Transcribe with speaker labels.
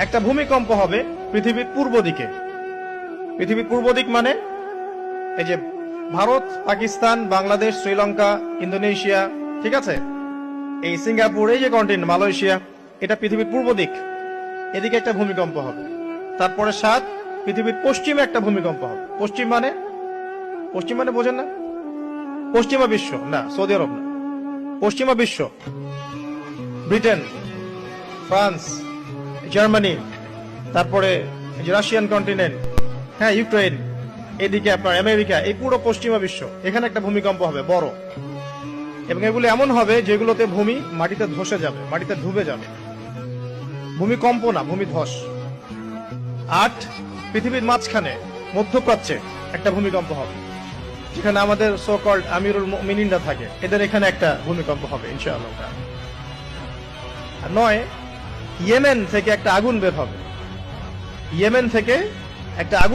Speaker 1: একটা ভূমিকম্প হবে পৃথিবীর পূর্ব দিকে। পৃথিবীর পূর্ব দিক মানে এই যে ভারত, পাকিস্তান, বাংলাদেশ, শ্রীলঙ্কা, ইন্দোনেশিয়া, ঠিক আছে? এই সিঙ্গাপুর, এই যে কন্টিনেন্ট মালয়েশিয়া, এটা পৃথিবীর পূর্ব দিক। এদিকে একটা ভূমিকম্প হবে। তারপরে সাত, পৃথিবীর পশ্চিমে একটা ভূমিকম্প হবে। পশ্চিম মানে? পশ্চিম মানে বোঝেন না। পশ্চিমা বিশ্ব, না, সৌদি আরব না। পশ্চিমা বিশ্ব, ব্রিটেন, ফ্রান্স জার্মানি, তারপরে রাশিয়ান কন্টিনেন্ট হ্যাঁ ইউক্রেন এদিকে আপনার আমেরিকা, এই পুরো পশ্চিমা বিশ্ব, এখানে একটা ভূমিকম্প হবে, বড়। এবং এগুলো এমন হবে যেগুলোতে ভূমি মাটিতে ধসে যাবে, মাটিতে ডুবে যাবে। ভূমিকম্প না, ভূমি ধস। আট, পৃথিবীর মাঝখানে, মধ্যপ্রাচ্যে একটা ভূমিকম্প হবে, যেখানে আমাদের সো কল্ড আমিরুল মিনিনরা থাকে। এদের এখানে একটা ভূমিকম্প হবে, ইনশাআল্লাহ। আর নয় ইয়েমেন থেকে একটা আগুন বের হবে। ইয়েমেন থেকে একটা আগুন